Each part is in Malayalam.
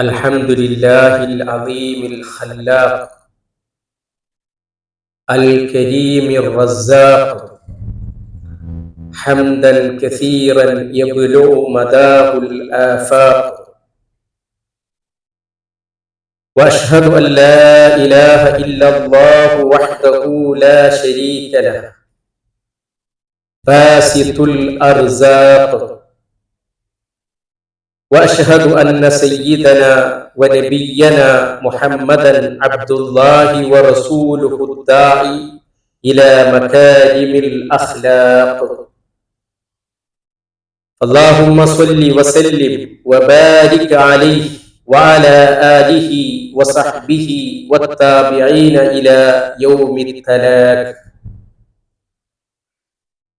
الحمد لله العظيم الخلاق الكريم الرزاق حمدا كثيرا يبلغ مداه الآفاق. وأشهد أن لا إله إلا الله وحده لا شريك له باسط الأرزاق. وأشهد أن سيدنا ونبينا محمدا عبد الله ورسوله الداعي إلى مكارم الأخلاق. اللهم صل وسلم وبارك عليه وعلى آله وصحبه والتابعين إلى يوم التلاك.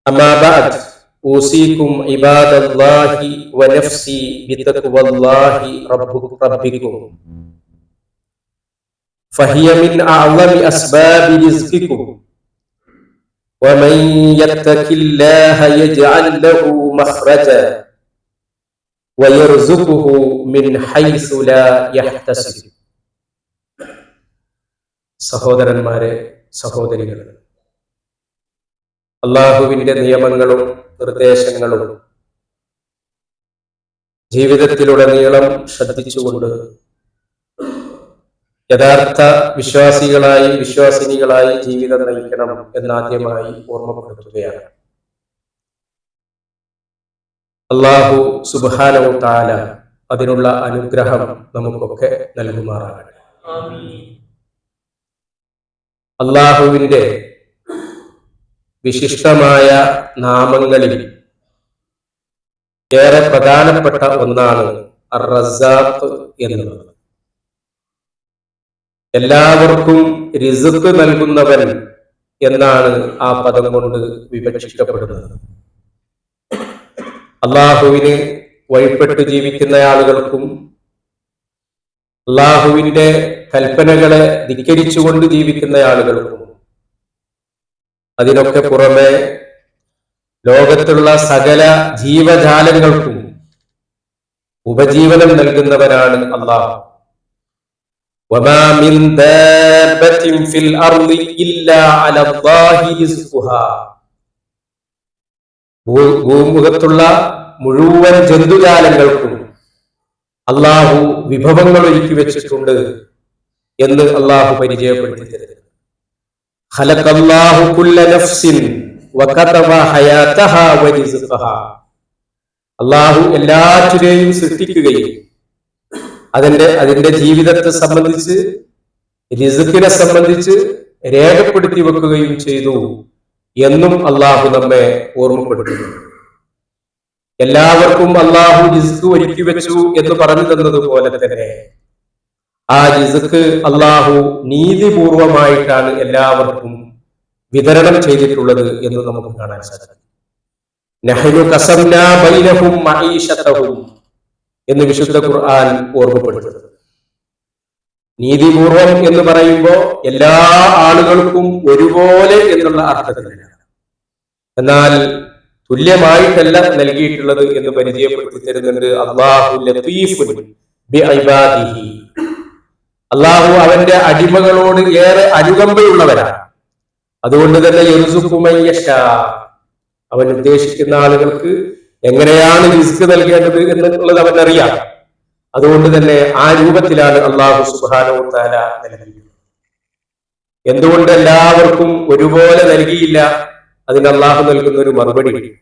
أما بعد أوصيكم عباد الله ونفسي بتقوى الله رب ربكم فهي من أعظم أسباب رزقكم ومن يتق الله يجعل له مخرجا ويرزقه من حيث لا يحتسب സഹോദരന്മാരെ സഹോദരികളെ അള്ളാഹുവിന്റെ നിയമങ്ങളും നിർദ്ദേശങ്ങളും ജീവിതത്തിലുടനീളം ശ്രദ്ധിച്ചുകൊണ്ട് യഥാർത്ഥ വിശ്വാസികളായി വിശ്വാസിനികളായി ജീവിതം നയിക്കണം എന്നാദ്യമായി ഓർമ്മപ്പെടുത്തുകയാണ്. അള്ളാഹു സുബാനവും താല അതിനുള്ള അനുഗ്രഹം നമുക്കൊക്കെ നൽകുമാറാകട്ടെ. അള്ളാഹുവിന്റെ വിശിഷ്ടമായ നാമങ്ങളിൽ ഏറെ പ്രധാനപ്പെട്ട ഒന്നാണ് റസാഖ് എന്നുള്ളത് എല്ലാവർക്കും റിസുക്ക് നൽകുന്നവൻ എന്നാണ് ആ പദം കൊണ്ട് വിവക്ഷിക്കപ്പെടുന്നത് അള്ളാഹുവിന് വഴിപ്പെട്ട് ജീവിക്കുന്ന ആളുകൾക്കും അള്ളാഹുവിന്റെ കൽപ്പനകളെ ധിക്കരിച്ചുകൊണ്ട് ജീവിക്കുന്ന ആളുകൾക്കും അതിനൊക്കെ പുറമെ ലോകത്തുള്ള സകല ജീവജാലങ്ങൾക്കും ഉപജീവനം നൽകുന്നവനാണ് അള്ളാഹു. ഭൂമുഖത്തുള്ള മുഴുവൻ ജന്തുജാലങ്ങൾക്കും അള്ളാഹു വിഭവങ്ങൾ ഒരുക്കി വെച്ചിട്ടുണ്ട് എന്ന് അള്ളാഹു പരിചയപ്പെടുത്തി അള്ളാഹു എല്ലാറ്റിനെയും സൃഷ്ടിക്കുകയും അതിന്റെ അതിന്റെ ജീവിതത്തെ സംബന്ധിച്ച് റിസുക്കിനെ സംബന്ധിച്ച് രേഖപ്പെടുത്തി വെക്കുകയും ചെയ്തു എന്നും അള്ളാഹു നമ്മെ ഓർമ്മപ്പെടുത്തുന്നു. എല്ലാവർക്കും അള്ളാഹു റിസ്ക് ഒരുക്കി വെച്ചു എന്ന് പറഞ്ഞു തന്നതുപോലെ തന്നെ ആ റിസ്ക് അള്ളാഹു നീതിപൂർവമായിട്ടാണ് എല്ലാവർക്കും വിതരണം ചെയ്തിട്ടുള്ളത് എന്ന് നമുക്ക് കാണാൻ സാധിക്കും. എന്ന് വിശുദ്ധ ഖുർആൻ ഓർമ്മപ്പെടുത്തുന്നത് നീതിപൂർവം എന്ന് പറയുമ്പോൾ എല്ലാ ആളുകൾക്കും ഒരുപോലെ എന്നുള്ള അർത്ഥത്തിലാണ് എന്നാൽ തുല്യമായിട്ടല്ല നൽകിയിട്ടുള്ളത് എന്ന് പരിചയപ്പെടുത്തി തരുന്നുണ്ട് അള്ളാഹു അള്ളാഹു അവന്റെ അടിമകളോട് ഏറെ അനുകമ്പയുള്ളവരാണ്. അതുകൊണ്ട് തന്നെ യർസുക്കുമയ്യഷ അവൻ ഉദ്ദേശിക്കുന്ന ആളുകൾക്ക് എങ്ങനെയാണ് റിസ്ക് നൽകേണ്ടത് എന്നുള്ളത് അവൻ അറിയാം അതുകൊണ്ട് തന്നെ ആ രൂപത്തിലാണ് അള്ളാഹു സുബാനോ താല നിലനിൽക്കുന്നത്. എന്തുകൊണ്ട് എല്ലാവർക്കും ഒരുപോലെ നൽകിയില്ല? അതിന് അള്ളാഹു നൽകുന്ന ഒരു മറുപടി.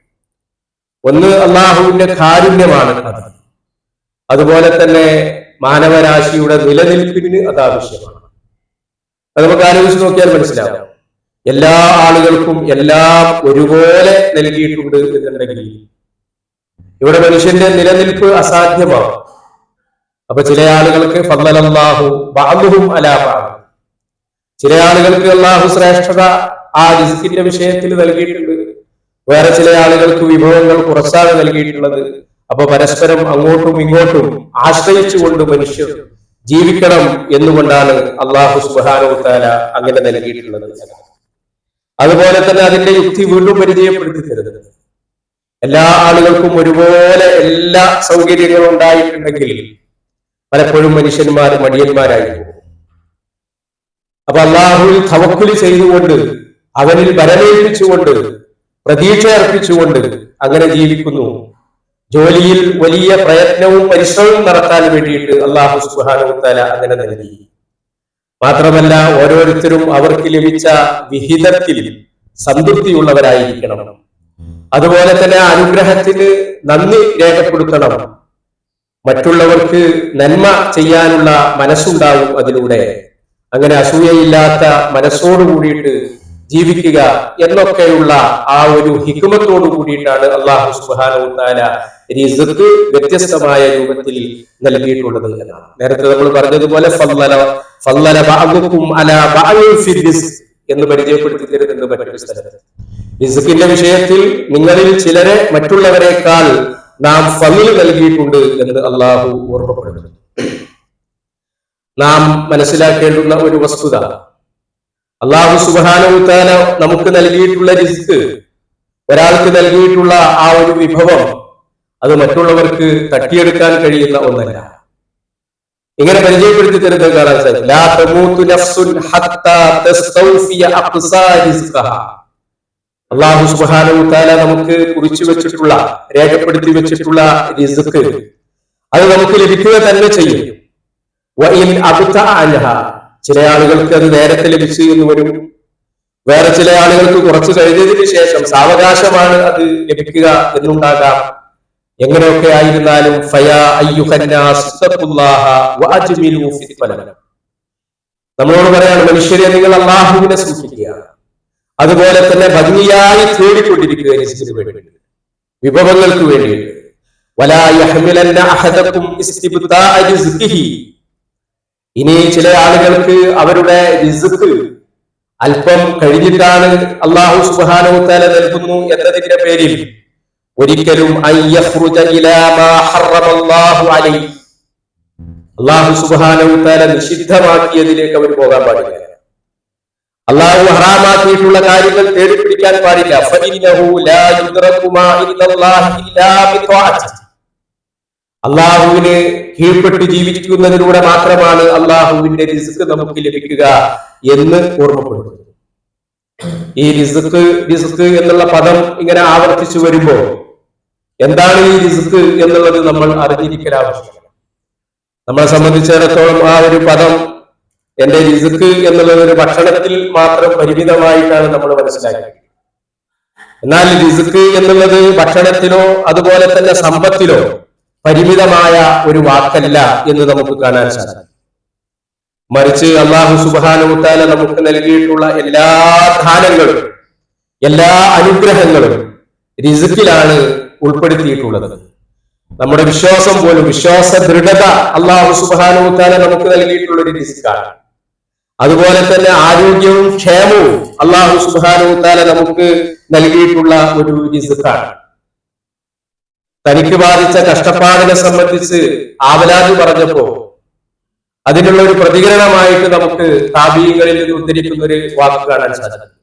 ഒന്ന് അള്ളാഹുവിന്റെ കാരുണ്യമാണ് അത്. അതുപോലെ തന്നെ മാനവരാശിയുടെ നിലനിൽപ്പിന് അത് ആവശ്യമാണ്. അത് നമുക്ക് ആലോചിച്ച് നോക്കിയാൽ മനസ്സിലാവും. എല്ലാ ആളുകൾക്കും എല്ലാം ഒരുപോലെ നൽകിയിട്ടുണ്ട് എന്നുണ്ടെങ്കിൽ ഇവിടെ മനുഷ്യന്റെ നിലനിൽപ്പ് അസാധ്യമാണ്. അപ്പൊ ചില ആളുകൾക്ക് ഫضലല്ലാഹു ബാഹുവും അലാ ചില ആളുകൾക്ക് അള്ളാഹു ശ്രേഷ്ഠത ആ റിസ്കിന്റെ വിഷയത്തിൽ നൽകിയിട്ടുണ്ട്. വേറെ ചില ആളുകൾക്ക് വിഭവങ്ങൾ കുറച്ചാണ് നൽകിയിട്ടുള്ളത്. അപ്പൊ പരസ്പരം അങ്ങോട്ടും ഇങ്ങോട്ടും ആശ്രയിച്ചുകൊണ്ട് മനുഷ്യർ ജീവിക്കണം എന്നുകൊണ്ടാണ് അള്ളാഹു സുബാനോ താല അങ്ങനെ നൽകിയിട്ടുള്ളത്. അതുപോലെ തന്നെ അതിന്റെ യുക്തി വീണ്ടും പരിചയപ്പെടുത്തി തരുന്നത് എല്ലാ ആളുകൾക്കും ഒരുപോലെ എല്ലാ സൗകര്യങ്ങളും ഉണ്ടായിട്ടുണ്ടെങ്കിൽ പലപ്പോഴും മനുഷ്യന്മാർ മടിയന്മാരായി അപ്പൊ അള്ളാഹുവിൽ തവക്കുലി ചെയ്തുകൊണ്ട് അവനിൽ വരവേൽപ്പിച്ചുകൊണ്ട് പ്രതീക്ഷ അർപ്പിച്ചുകൊണ്ട് അങ്ങനെ ജീവിക്കുന്നു. ജോലിയിൽ വലിയ പ്രയത്നവും പരിശ്രമവും നടത്താൻ വേണ്ടിയിട്ട് അള്ളാഹു സുബാനുത്താല അങ്ങനെ നൽകി. മാത്രമല്ല ഓരോരുത്തരും അവർക്ക് ലഭിച്ച വിഹിതത്തിൽ സംതൃപ്തിയുള്ളവരായിരിക്കണം. അതുപോലെ തന്നെ അനുഗ്രഹത്തിന് നന്ദി രേഖപ്പെടുത്തണം. മറ്റുള്ളവർക്ക് നന്മ ചെയ്യാനുള്ള മനസ്സുണ്ടാവും അതിലൂടെ. അങ്ങനെ അസൂയയില്ലാത്ത മനസ്സോടു കൂടിയിട്ട് ജീവിക്കുക എന്നൊക്കെയുള്ള ആ ഒരു ഹിക്കുമത്തോടു കൂടിയിട്ടാണ് അള്ളാഹു സുബാന റിസ്ക് വ്യത്യസ്തമായ രൂപത്തിൽ നൽകിയിട്ടുള്ളത് എന്നാണ്. നേരത്തെ നമ്മൾ പറഞ്ഞതുപോലെ എന്ന് പരിചയപ്പെടുത്തി തരുന്നുണ്ട് മറ്റൊരു സ്ഥലത്ത്. റിസ്കിന്റെ വിഷയത്തിൽ നിങ്ങളിൽ ചിലരെ മറ്റുള്ളവരെക്കാൾ നാം ഫലിൽ നൽകിയിട്ടുണ്ട് എന്ന് അള്ളാഹു ഓർമ്മപ്പെടുന്നു. നാം മനസ്സിലാക്കേണ്ടുന്ന ഒരു വസ്തുത അള്ളാഹു സുബാനുത്താന നമുക്ക് നൽകിയിട്ടുള്ള റിസ്ക് ഒരാൾക്ക് നൽകിയിട്ടുള്ള ആ ഒരു വിഭവം അത് മറ്റുള്ളവർക്ക് തട്ടിയെടുക്കാൻ കഴിയുന്ന ഒന്നല്ല. ഇങ്ങനെ പരിചയപ്പെടുത്തി തരുന്നത് കാണാൻ സാധിക്കും. അള്ളാഹു സുബ്ഹാനഹു തആല നമുക്ക് കുറിച്ചു വെച്ചിട്ടുള്ള രേഖപ്പെടുത്തി വെച്ചിട്ടുള്ള റിസ്ക് അത് നമുക്ക് ലഭിക്കുക തന്നെ ചെയ്യും. ചില ആളുകൾക്ക് അത് നേരത്തെ ലഭിച്ചു എന്ന് വരും. വേറെ ചില ആളുകൾക്ക് കുറച്ച് കഴിഞ്ഞതിന് ശേഷം സാവകാശമാണ് അത് ലഭിക്കുക എന്നുണ്ടാകാം. എങ്ങനെയൊക്കെ ആയിരുന്നാലും ഫയാ. നമ്മളോട് പറയാണ് മനുഷ്യരെ നിങ്ങൾ അള്ളാഹുവിനെ സൂക്ഷിക്കുക അതുപോലെ തന്നെ ഭംഗിയായി തേടിക്കൊണ്ടിരിക്കുക വിഭവങ്ങൾക്ക് വേണ്ടി വലാ ഇനി ചില ആളുകൾക്ക് അവരുടെ റിസുക്ക് അല്പം കഴിഞ്ഞിട്ടാണ് അള്ളാഹു സുബാനുത്താല നൽകുന്നു എന്നതിന്റെ പേരിൽ ഒരിക്കലും അള്ളാഹു സുബാനുത്താല നിഷിദ്ധമാക്കിയതിലേക്ക് അവർ പോകാൻ പാടില്ല. അള്ളാഹു ഹറാമാക്കിയിട്ടുള്ള കാര്യങ്ങൾ തേടിപ്പിടിക്കാൻ പാടില്ല. അള്ളാഹുവിന് കീഴ്പ്പെട്ട് ജീവിക്കുന്നതിലൂടെ മാത്രമാണ് അള്ളാഹുവിന്റെ റിസ്ക് നമുക്ക് ലഭിക്കുക എന്ന് ഓർമ്മപ്പെടുന്നു ഈ റിസ്ക് റിസ്ക് എന്നുള്ള പദം ഇങ്ങനെ ആവർത്തിച്ചു വരുമ്പോ എന്താണ് ഈ റിസ്ക് എന്നുള്ളത് നമ്മൾ അറിഞ്ഞിരിക്കൽ ആവശ്യമാണ്. നമ്മളെ സംബന്ധിച്ചിടത്തോളം ആ ഒരു പദം എന്റെ റിസ്ക് എന്നുള്ളത് ഒരു ഭക്ഷണത്തിൽ മാത്രം പരിമിതമായിട്ടാണ് നമ്മൾ മനസ്സിലാക്കിയത്. എന്നാൽ റിസ്ക് എന്നുള്ളത് ഭക്ഷണത്തിലോ അതുപോലെ തന്നെ സമ്പത്തിലോ പരിമിതമായ ഒരു വാക്കല്ല എന്ന് നമുക്ക് കാണാൻ സാധിക്കും. മറിച്ച് അള്ളാഹു സുബാനുത്താല നമുക്ക് നൽകിയിട്ടുള്ള എല്ലാ ദാനങ്ങളും എല്ലാ അനുഗ്രഹങ്ങളും റിസുക്കിലാണ് ഉൾപ്പെടുത്തിയിട്ടുള്ളത്. നമ്മുടെ വിശ്വാസം പോലും വിശ്വാസ ദൃഢത അള്ളാഹു സുബാനുത്താല നമുക്ക് നൽകിയിട്ടുള്ള ഒരു രിസുക്കാണ് അതുപോലെ തന്നെ ആരോഗ്യവും ക്ഷേമവും അള്ളാഹു സുബാനുത്താല നമുക്ക് നൽകിയിട്ടുള്ള ഒരു റിസ്ക്കാണ്. തനിക്ക് ബാധിച്ച കഷ്ടപ്പാടിനെ സംബന്ധിച്ച് ആവലാതി പറഞ്ഞപ്പോ അതിനുള്ള ഒരു പ്രതികരണമായിട്ട് നമുക്ക് താപീയങ്ങളിൽ നിന്ന് ഉദ്ധരിക്കുന്ന ഒരു വാക്ക് കാണാൻ സാധിക്കും.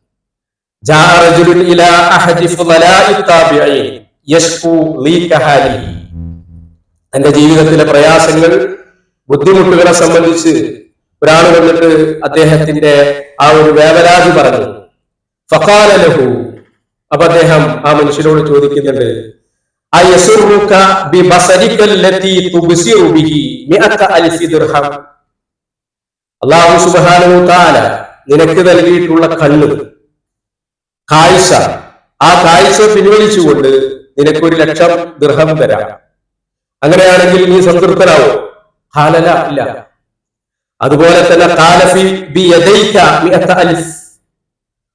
തന്റെ ജീവിതത്തിലെ പ്രയാസങ്ങൾ ബുദ്ധിമുട്ടുകളെ സംബന്ധിച്ച് ഒരാൾ വന്നിട്ട് അദ്ദേഹത്തിന്റെ ആ ഒരു വേവലാതി പറഞ്ഞു. ഫഖാല ലഹു. അപ്പൊ അദ്ദേഹം ആ മനുഷ്യനോട് ചോദിക്കുന്നുണ്ട് അയസുറുക ബിബസരിക അല്ലതി തുബ്സിറു ബിഹി മിഅത അൽഫി ദിർഹം. അല്ലാഹു സുബ്ഹാനഹു തആല നിനക്ക് നൽകിയിട്ടുള്ള കണ്ണ് കാഴ്ച ആ കാഴ്ച പിൻവലിച്ചുകൊണ്ട് നിനക്ക് ഒരു ലക്ഷം ദൃഹം തരാം. അങ്ങനെയാണെങ്കിൽ നീ സംതൃപ്തനാവോ. ഹാലല ഇല്ല. അതുപോലെ തന്നെ കാലഫി ബി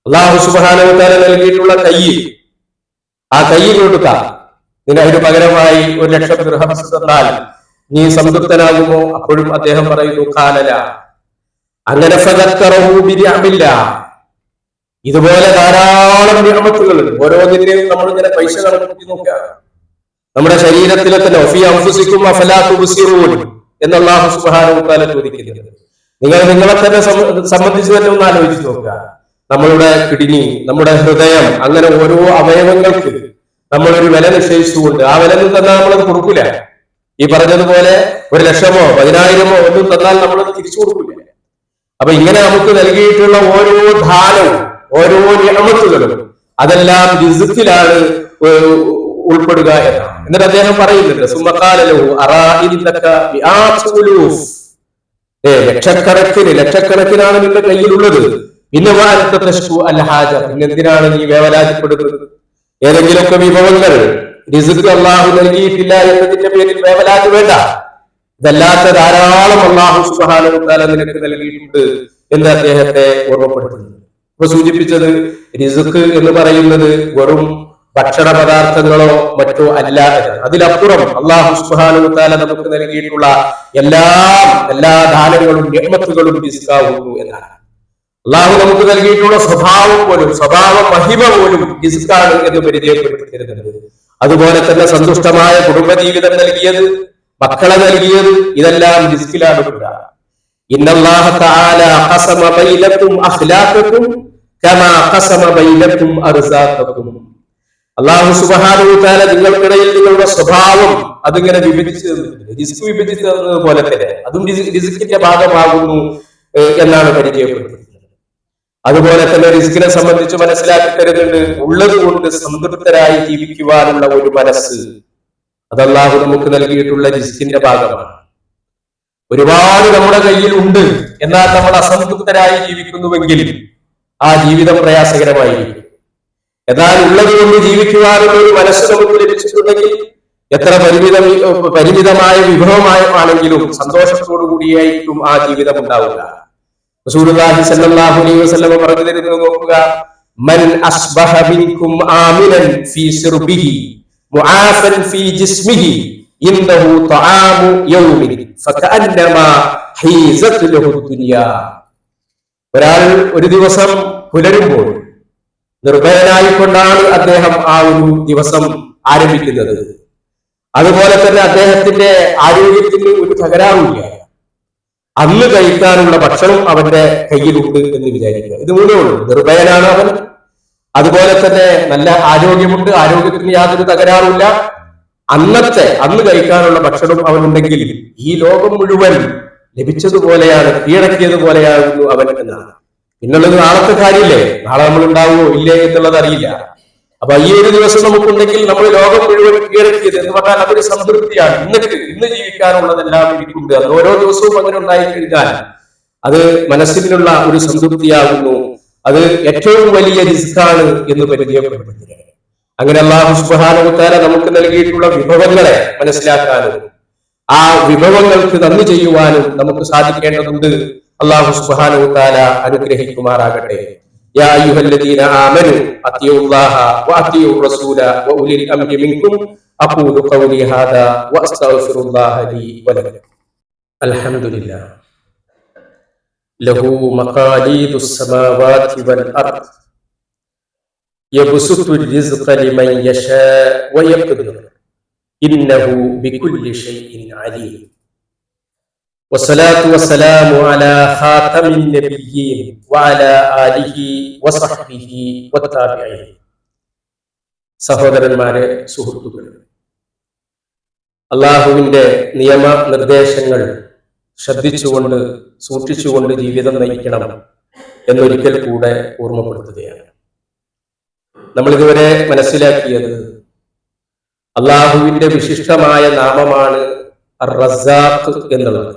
അല്ലാഹു സുബ്ഹാനഹു തആല നൽകിയിട്ടുള്ള കൈ ആ കൈ. കൊടുക്ക നിന്നെ പകരമായി ഒരു ലക്ഷം തന്നാൽ നീ സംതൃപ്തനാകുമോ? അപ്പോഴും അദ്ദേഹം പറയുന്നു കാലല. അങ്ങനെ ബിനിഅമില്ല. ഇതുപോലെ ധാരാളം നിയമത്തുകളുണ്ട് ഓരോന്നിന്റെയും നമ്മൾ ഇങ്ങനെ പൈസ കണക്കി നോക്കുക. നമ്മുടെ ശരീരത്തിലെ തന്നെ ഒഫി അംഫുസിക്കും അഫലാ തുബ്സിറൂൻ എന്ന് അല്ലാഹു സുബ്ഹാനഹു വതആല ചോദിക്കുന്നത് നിങ്ങൾ നിങ്ങളെ തന്നെ സംബന്ധിച്ച് തന്നെ ഒന്ന് ആലോചിച്ച് നോക്കുക. നമ്മളുടെ കിഡ്നി നമ്മുടെ ഹൃദയം അങ്ങനെ ഓരോ അവയവങ്ങൾക്ക് നമ്മളൊരു വില നിശ്ചയിച്ചുകൊണ്ട് ആ വില തന്നാൽ നമ്മളത് കൊടുക്കൂല. ഈ പറഞ്ഞതുപോലെ ഒരു ലക്ഷമോ പതിനായിരമോ ഒന്നും തന്നാൽ നമ്മളത് തിരിച്ചു കൊടുക്കില്ല അപ്പൊ ഇങ്ങനെ നമുക്ക് നൽകിയിട്ടുള്ള ഓരോ ദാനവും ഓരോ നിയമത്തുകളും അതെല്ലാം രിസുക്കിലാണ് ഉൾപ്പെടുക എന്നാണ്. എന്നിട്ട് അദ്ദേഹം പറയുന്നുണ്ട് സുമക്കാലോ ഏ ലക്ഷക്കണക്കിന് ലക്ഷക്കണക്കിനാണ് നിന്റെ കയ്യിലുള്ളത്. പിന്നെ വാരത്തെ തശ്കു ഹാജർ ഹാജ പിന്നെ എന്തിനാണ് നീ വേവലാതിപ്പെടുന്നത്? ഏതെങ്കിലുമൊക്കെ വിഭവങ്ങൾ റിസുക്ക് അള്ളാഹു നൽകിയിട്ടില്ല എന്നതിന്റെ പേരിൽ വേവലാതി വേണ്ട. ഇതല്ലാത്ത ധാരാളം അള്ളാഹു സുബാനുത്താല നിനക്ക് നൽകിയിട്ടുണ്ട് എന്ന് അദ്ദേഹത്തെ ഓർമ്മപ്പെടുത്തുന്നു. ഇപ്പൊ സൂചിപ്പിച്ചത് റിസുക്ക് എന്ന് പറയുന്നത് വെറും ഭക്ഷണ പദാർത്ഥങ്ങളോ മറ്റോ അല്ല എന്ന് അതിലപ്പുറം അള്ളാഹു സുബാനുത്താല നമുക്ക് നൽകിയിട്ടുള്ള എല്ലാ എല്ലാ ദാനങ്ങളും നിയമത്തുകളും റിസ്ക്കാവുന്നു എന്നാണ്. അള്ളാഹു നമുക്ക് നൽകിയിട്ടുള്ള സ്വഭാവം പോലും സ്വഭാവ മഹിമ പോലും ഇസ്കാണ് എന്ന് പരിചയപ്പെടുത്തിയിരുന്നത് അതുപോലെ തന്നെ സന്തുഷ്ടമായ കുടുംബജീവിതം നൽകിയത് മക്കളെ നൽകിയത് ഇതെല്ലാം അർസാഖക്കും. അള്ളാഹു സുബ്ഹാനഹു തആല നിങ്ങൾക്കിടയിൽ നിങ്ങളുടെ സ്വഭാവം അതിങ്ങനെ വിഭജിച്ചു തന്നിട്ടുണ്ട്. വിഭജിച്ചു തന്നത് പോലെ തന്നെ. അതും റിസ്കിന്റെ ഭാഗമാകുന്നു എന്നാണ് പരിചയപ്പെടുത്തുന്നത് അതുപോലെ തന്നെ റിസ്കിനെ സംബന്ധിച്ച് മനസ്സിലാക്കി തരുന്നുണ്ട് ഉള്ളത് കൊണ്ട് സംതൃപ്തരായി ജീവിക്കുവാനുള്ള ഒരു മനസ്സ് അതല്ലാതെ നമുക്ക് നൽകിയിട്ടുള്ള റിസ്കിന്റെ ഭാഗമാണ്. ഒരുപാട് നമ്മുടെ കയ്യിൽ ഉണ്ട് എന്നാൽ നമ്മൾ അസംതൃപ്തരായി ജീവിക്കുന്നുവെങ്കിൽ ആ ജീവിതം പ്രയാസകരമായിരിക്കും. എന്നാൽ ഉള്ളത് കൊണ്ട് ജീവിക്കുവാനുള്ള ഒരു മനസ്സ് നമുക്ക് ലഭിച്ചിട്ടുണ്ടെങ്കിൽ എത്ര പരിമിത പരിമിതമായ വിഭവമാണെങ്കിലും സന്തോഷത്തോടു കൂടിയായിരിക്കും ആ ജീവിതം ഉണ്ടാവുക. അലൈഹി പറഞ്ഞു അസ്ബഹ ദുനിയാ. ഒരാൾ ഒരു ദിവസം പുലരുമ്പോൾ നിർഭയനായിക്കൊണ്ടാണ് അദ്ദേഹം ആ ഒരു ദിവസം ആരംഭിക്കുന്നത്. അതുപോലെ തന്നെ അദ്ദേഹത്തിന്റെ ആരോഗ്യത്തിന് ഒരു തകരാറില്ല അന്ന് കഴിക്കാനുള്ള ഭക്ഷണം അവന്റെ കയ്യിലുണ്ട് എന്ന് വിചാരിക്കുക. ഇത് മൂന്നേ ഉള്ളൂ. നിർഭയനാണ് അവൻ. അതുപോലെ തന്നെ നല്ല ആരോഗ്യമുണ്ട്. ആരോഗ്യത്തിന് യാതൊരു തകരാറുമില്ല. അന്നത്തെ അന്ന് കഴിക്കാനുള്ള ഭക്ഷണം അവനുണ്ടെങ്കിൽ ഈ ലോകം മുഴുവൻ ലഭിച്ചതുപോലെയാണ് കീഴടക്കിയതുപോലെയാകുന്നു അവൻ എന്നാണ്. പിന്നുള്ളത് നാളത്തെ കാര്യമില്ലേ? നാളെ നമ്മൾ ഉണ്ടാവുമോ? ഇല്ലേ എന്നുള്ളത് അറിയില്ല. അപ്പൊ ഈ ഒരു ദിവസം നമുക്കുണ്ടെങ്കിൽ നമ്മൾ ലോകം മുഴുവൻ കീഴടക്കിയത് എന്ന് പറഞ്ഞാൽ അതൊരു സംതൃപ്തിയാണ്. ഇന്നിട്ട് ഇന്ന് ജീവിക്കാനുള്ളതെല്ലാം എനിക്കുണ്ട്. അത് ഓരോ ദിവസവും അങ്ങനെ ഉണ്ടായി കഴിഞ്ഞാൽ അത് മനസ്സിലുള്ള ഒരു സംതൃപ്തിയാകുന്നു. അത് ഏറ്റവും വലിയ റിസ്ക്കാണ് എന്ന് പരിചയപ്പെടുത്തുക അങ്ങനെ അള്ളാഹു സുബാനുത്താര നമുക്ക് നൽകിയിട്ടുള്ള വിഭവങ്ങളെ മനസ്സിലാക്കാനും ആ വിഭവങ്ങൾക്ക് നന്ദി ചെയ്യുവാനും നമുക്ക് സാധിക്കേണ്ടതുണ്ട്. അള്ളാഹു സുബാനുത്താല അനുഗ്രഹിക്കുമാറാകട്ടെ. يا أيها الذين آمنوا أطيعوا الله وأطيعوا الرسول وأولي الأمر منكم. أقول قولي هذا وأستغفر الله لي ولكم. الحمد لله. له مقاليد السماوات والأرض. يبسط الرزق لمن يشاء ويقدر. إنه بكل شيء عليم. والصلاة والسلام على خاتم النبيين وعلى آله وصحبه والتابعين സഹോദരന്മാരെ സുഹൃത്തുക്കളെ അള്ളാഹുവിന്റെ നിയമ നിർദ്ദേശങ്ങൾ ശ്രദ്ധിച്ചുകൊണ്ട് സൂക്ഷിച്ചുകൊണ്ട് ജീവിതം നയിക്കണം എന്നൊരിക്കൽ കൂടെ ഓർമ്മപ്പെടുത്തുകയാണ് നമ്മൾ ഇതുവരെ മനസ്സിലാക്കിയത് അള്ളാഹുവിന്റെ വിശിഷ്ടമായ നാമമാണ് റസാഖ് എന്നുള്ളത്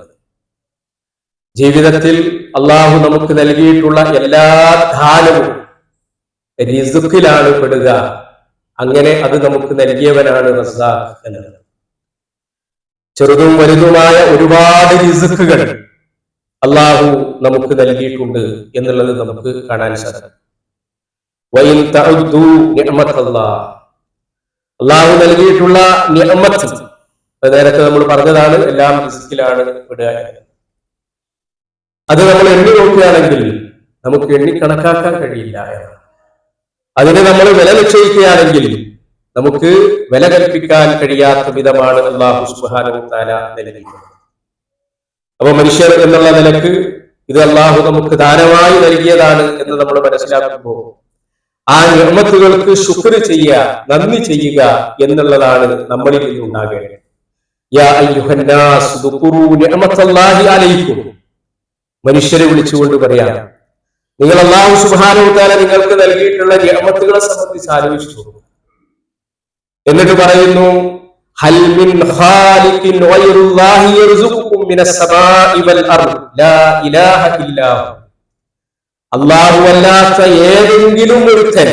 ജീവിതത്തിൽ അള്ളാഹു നമുക്ക് നൽകിയിട്ടുള്ള എല്ലാ ദാനവും റിസുക്കിലാണ് പെടുക അങ്ങനെ അത് നമുക്ക് നൽകിയവനാണ് റസാഖ് എന്നത്. ചെറുതും വലുതുമായ ഒരുപാട് റിസുക്കുകൾ അള്ളാഹു നമുക്ക് നൽകിയിട്ടുണ്ട് എന്നുള്ളത് നമുക്ക് കാണാൻ സാധിക്കും. അള്ളാഹു നൽകിയിട്ടുള്ള നിഅമത്ത് അത് നേരത്തെ നമ്മൾ പറഞ്ഞതാണ് എല്ലാം റിസ്കിലാണ് വിടുക. അത് നമ്മൾ എണ്ണി നോക്കുകയാണെങ്കിൽ നമുക്ക് എണ്ണി കണക്കാക്കാൻ കഴിയില്ല അതിനെ നമ്മൾ വില നിശ്ചയിക്കുകയാണെങ്കിൽ നമുക്ക് വില കൽപ്പിക്കാൻ കഴിയാത്ത വിധമാണ് അള്ളാഹു തആല നൽകിയിട്ടുള്ളത് അപ്പൊ മനുഷ്യർ എന്നുള്ള നിലയ്ക്ക് ഇത് അള്ളാഹു നമുക്ക് ദാനമായി നൽകിയതാണ് എന്ന് നമ്മൾ മനസ്സിലാക്കുമ്പോൾ ആ നിർമ്മത്തുകൾക്ക് ശുക്ർ ചെയ്യുക നന്ദി ചെയ്യുക എന്നുള്ളതാണ് നമ്മളിൽ നിന്നുണ്ടാകേണ്ടത്. മനുഷ്യരെ വിളിച്ചുകൊണ്ട് പറയാം നിങ്ങൾ അള്ളാഹു സുബാനുത്താല നിങ്ങൾക്ക് നൽകിയിട്ടുള്ള നിയമത്തുകളെ സംബന്ധിച്ച് ആലോചിച്ചു എന്നിട്ട് പറയുന്നു ഹൽ മിൻ ഖാലിഖിൻ ഗൈറുല്ലാഹി യർസുഖുക്കും മിനസ് സമാഇ വൽ അർദ് ലാ ഇലാഹ. അല്ലാഹു ഏതെങ്കിലും ഒരുത്തൻ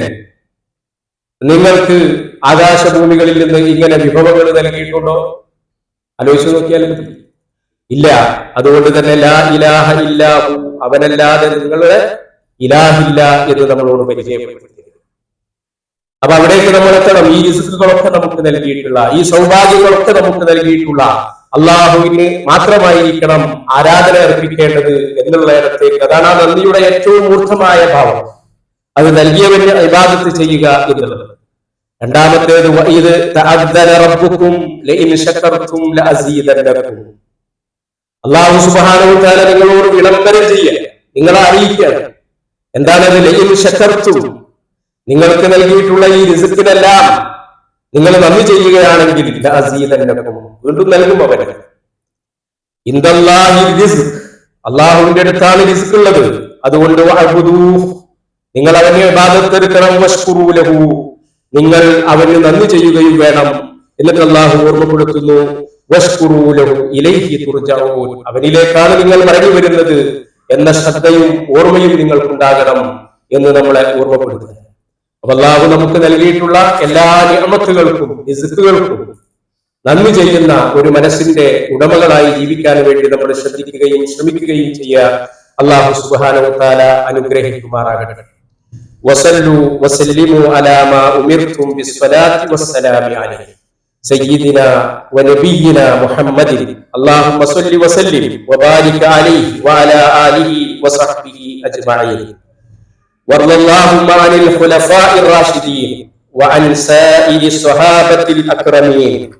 നിങ്ങൾക്ക് ആകാശഭൂമികളിൽ നിന്ന് ഇങ്ങനെ വിഭവങ്ങൾ നൽകിയിട്ടുണ്ടോ ആലോചിച്ചു നോക്കിയാൽ മതി. ഇല്ല. അതുകൊണ്ട് തന്നെ ലാ ഇലാഹ ഇല്ലാഹു അവനല്ലാതെ നിങ്ങളുടെ ഇലാഹില്ല എന്ന് നമ്മളോട് പരിചയപ്പെടുത്തി അപ്പൊ അവിടേക്ക് നമ്മൾ എത്തണം. ഈ റിസ്കുകളൊക്കെ നമുക്ക് നൽകിയിട്ടുള്ള ഈ സൗഭാഗ്യങ്ങളൊക്കെ നമുക്ക് നൽകിയിട്ടുള്ള അള്ളാഹുവിന് മാത്രമായിരിക്കണം ആരാധന അർപ്പിക്കേണ്ടത് എന്നുള്ള ഇടത്തേക്ക്. അതാണ് ആ നന്ദിയുടെ ഏറ്റവും മൂർത്തമായ ഭാവം. അത് നൽകിയവന് ഇബാദത്ത് ചെയ്യുക എന്നുള്ളത്. രണ്ടാമത്തേത് ഇത് അള്ളാഹു സുബാനുത്താല നിങ്ങളോട് വിളംബരം ചെയ്യുക നിങ്ങളെ അറിയിക്കുകയാണ് എന്താണ് ലൈൻ ശക്തർത്തു നിങ്ങൾക്ക് നൽകിയിട്ടുള്ള ഈ റിസ്ക്കിനെല്ലാം നിങ്ങൾ നന്ദി ചെയ്യുകയാണെങ്കിൽ വീണ്ടും നൽകും അവന്. അള്ളാഹുവിന്റെ അടുത്താണ് റിസ്ക് ഉള്ളത്. അതുകൊണ്ട് നിങ്ങൾ അവനെ ബാധത്തെടുക്കണം നിങ്ങൾ അവന് നന്ദി ചെയ്യുകയും വേണം. എന്നിട്ട് അള്ളാഹു ഓർമ്മപ്പെടുത്തുന്നു. ഇലൈഹി അവനിലേക്കാണ് നിങ്ങൾ മടങ്ങി വരുന്നത് എന്ന ശ്രദ്ധയും ഓർമ്മയും നിങ്ങൾക്കുണ്ടാകണം എന്ന് നമ്മളെ ഓർമ്മപ്പെടുത്തുക. അപ്പൊ നമുക്ക് നൽകിയിട്ടുള്ള എല്ലാ നിയമത്തുകൾക്കും ഇസുക്കുകൾക്കും നന്ദി ചെയ്യുന്ന ഒരു മനസ്സിന്റെ ഉടമകളായി ജീവിക്കാൻ വേണ്ടി നമ്മൾ ശ്രദ്ധിക്കുകയും ശ്രമിക്കുകയും ചെയ്യുക. അള്ളാഹു സുബാനവത്താല അനുഗ്രഹിക്കുമാറാകട്ടെ. വസല്ലു വസല്ലിമു അലാമ ഉമിർത്തും വസ്സലാമി അലൈഹി. سيدنا ونبينا محمد. اللهم صل وسلم وبارك عليه وعلى آله وصحبه أجمعين. وارض اللهم عن الخلفاء الراشدين وعن سائر الصحابة الأكرمين.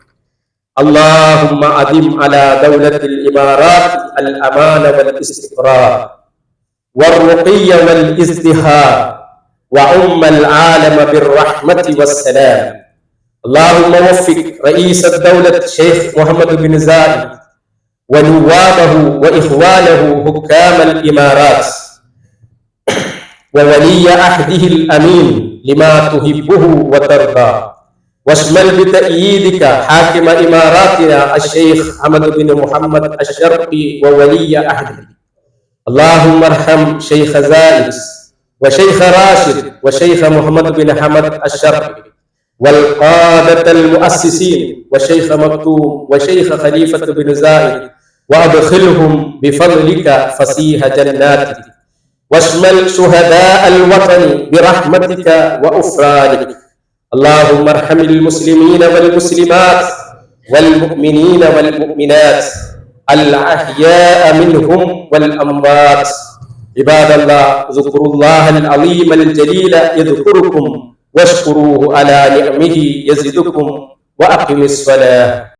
اللهم أدم على دولة الإمارات الأمان والاستقرار. والرقي والازدهار. وعم العالم بالرحمة والسلام. اللهم وفق رئيس الدولة الشيخ محمد بن زايد ونوابه وإخوانه حكام الإمارات وولي عهده الأمين لما تحبه وترضى. واشمل بتأييدك حاكم إماراتنا الشيخ حمد بن محمد الشرقي وولي عهده. اللهم ارحم شيخ زايد وشيخ راشد وشيخ محمد بن حمد الشرقي. والقادة المؤسسين وشيخ مكتوم وشيخ خليفة بن زايد وأدخلهم بفضلك فسيح جناتك. واشمل شهداء الوطن برحمتك وأفرانك اللهم ارحم المسلمين والمسلمات والمؤمنين والمؤمنات. الأحياء منهم والأموات. عباد الله اذكروا الله العظيم الجليل يذكركم. واشكروه على نعمه يزدكم وأقم الصلاة.